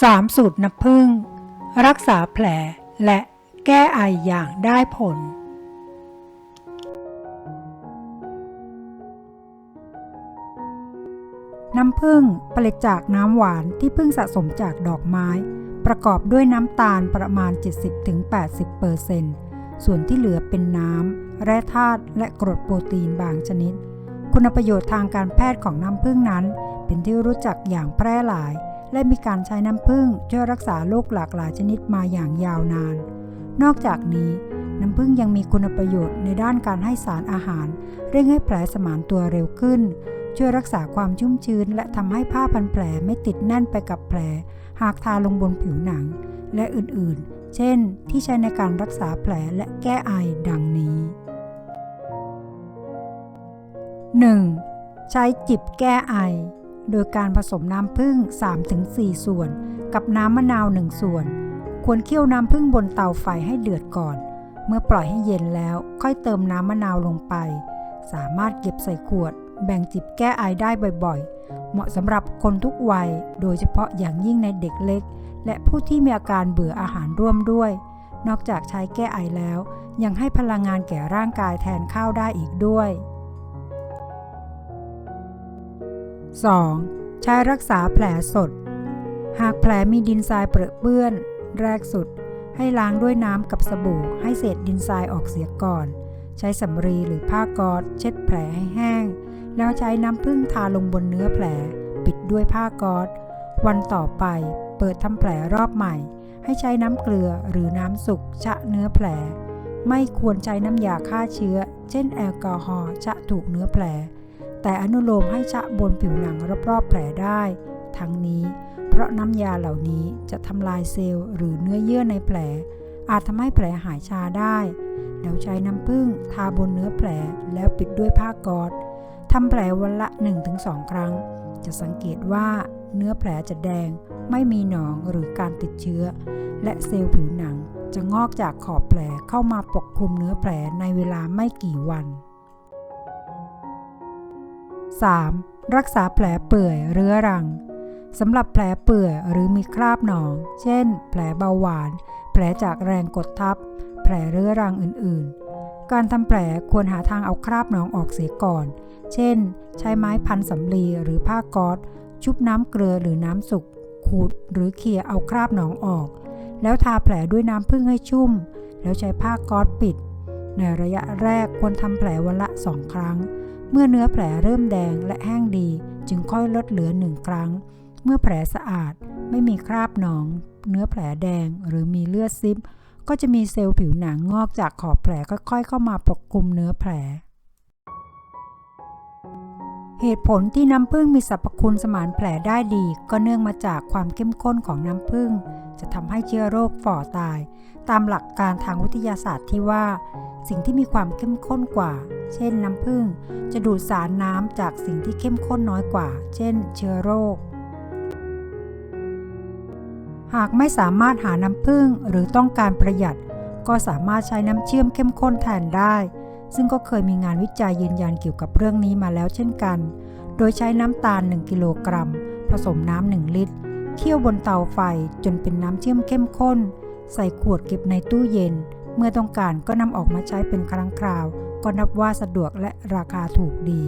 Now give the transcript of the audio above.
3 สูตรน้ำผึ้งรักษาแผลและแก้ไออย่างได้ผล น้ำผึ้งผลิตจากน้ำหวานที่เพิ่งสะสมจากดอกไม้ ประกอบด้วยน้ำตาลประมาณ 70-80%ส่วนที่เหลือเป็นน้ำ แร่ธาตุ และกรดโปรตีนบางชนิด คุณประโยชน์ทางการแพทย์ของน้ำผึ้งนั้น เป็นที่รู้จักอย่างแพร่หลาย และมีการใช้น้ำผึ้งช่วยรักษาโรคหลากหลายชนิดมาอย่างยาวนาน นอกจากนี้น้ำผึ้งยังมีคุณประโยชน์ในด้านการให้สารอาหาร เร่งให้แผลสมานตัวเร็วขึ้น ช่วยรักษาความชุ่มชื้น และทำให้ผ้าพันแผลไม่ติดแน่นไปกับแผล หากทาลงบนผิวหนัง และอื่นๆ เช่น ที่ใช้ในการรักษาแผลและแก้ไอดังนี้ 1. ใช้จิบแก้ไอ โดยการผสมน้ำผึ้ง 3-4 ส่วน กับน้ำมะนาว 1 ส่วน ควรเคี่ยวน้ำผึ้งบนเตาไฟให้เดือดก่อน เมื่อปล่อยให้เย็นแล้วค่อยเติมน้ำมะนาวลงไป สามารถเก็บใส่ขวด แบ่งจิบแก้ไอได้บ่อยๆ เหมาะสำหรับคนทุกวัย โดยเฉพาะอย่างยิ่งในเด็กเล็ก และผู้ที่มีอาการเบื่ออาหารร่วมด้วย นอกจากใช้แก้ไอแล้ว ยังให้พลังงานแก่ร่างกายแทนข้าวได้อีกด้วย 2. ใช้รักษาแผลสด หากแผลมีดินทรายเปรอะเปื้อน แรกสุด ให้ล้างด้วยน้ำกับสบู่ ให้เศษดินทรายออกเสียก่อน ใช้สำรีหรือผ้ากอดเช็ดแผลให้แห้ง แล้วใช้น้ำผึ้งทาลงบนเนื้อแผล ปิดด้วยผ้ากอดวันต่อไปเปิดทำแผลรอบใหม่ ให้ใช้น้ำเกลือหรือน้ำสุกชะเนื้อแผล ไม่ควรใช้น้ำยาฆ่าเชื้อ เช่นแอลกอฮอล์ชะถูกเนื้อแผล แต่อนุโลมให้ชะบนผิวหนังรอบๆแผลได้ ทั้งนี้ เพราะน้ำยาเหล่านี้จะทำลายเซลล์หรือเนื้อเยื่อในแผล อาจทำให้แผลหายชาได้แล้วใช้น้ำผึ้งทาบนเนื้อแผลแล้วปิดด้วยผ้ากอดทำแผลวันละ 1-2 ครั้ง จะสังเกตว่าเนื้อแผลจะแดง ไม่มีหนองหรือการติดเชื้อ และเซลล์ผิวหนังจะงอกจากขอบแผลเข้ามาปกคลุมเนื้อแผลในเวลาไม่กี่วัน 3. รักษาแผลเปื่อยเรื้อรังสำหรับแผลเปื่อยหรือมีคราบหนอง เช่น แผลเบาหวาน แผลจากแรงกดทับ แผลเรื้อรังอื่นๆ การทำแผลควรหาทางเอาคราบหนองออกเสียก่อน เช่น ใช้ไม้พันสำลีหรือผ้าก๊อซชุบน้ำเกลือหรือน้ำสุกขูดหรือเขี่ยเอาคราบหนองออก แล้วทาแผลด้วยน้ำผึ้งให้ชุ่ม แล้วใช้ผ้าก๊อซปิด ในระยะแรกควรทำแผลวันละสองครั้ง เมื่อเนื้อแผลเริ่มแดงและแห้งดี จึงค่อยลดเหลือหนึ่งครั้ง เมื่อแผลสะอาดไม่มีคราบหนอง เนื้อแผลแดงหรือมีเลือดซิบก็จะมีเซลล์ผิวหนังงอกจากขอบแผลค่อยๆ เข้ามาปกคลุมเนื้อแผล เหตุผลที่น้ำผึ้งมีสรรพคุณสมานแผลได้ดี ก็เนื่องมาจากความเข้มข้นของน้ำผึ้งจะทำให้เชื้อโรคฝ่อตาย ตามหลักการทางวิทยาศาสตร์ที่ว่า สิ่งที่มีความเข้มข้นกว่า เช่นน้ำผึ้งจะดูดสารน้ำจากสิ่งที่เข้มข้นน้อยกว่า เช่น เชื้อโรค หากไม่สามารถหาน้ำผึ้งหรือต้องการประหยัด ก็สามารถใช้น้ำเชื่อมเข้มข้นแทนได้ ซึ่งก็เคยมีงานวิจัยยืนยันเกี่ยวกับเรื่องนี้มาแล้วเช่นกัน โดยใช้น้ำตาล 1 กิโลกรัม ผสมน้ำ1ลิตรเคี่ยวบนเตาไฟจนเป็นน้ำเชื่อมเข้มข้น ใส่ขวดเก็บในตู้เย็น เมื่อต้องการก็นำออกมาใช้เป็นครั้งคราว ก็นับว่าสะดวกและราคาถูกดี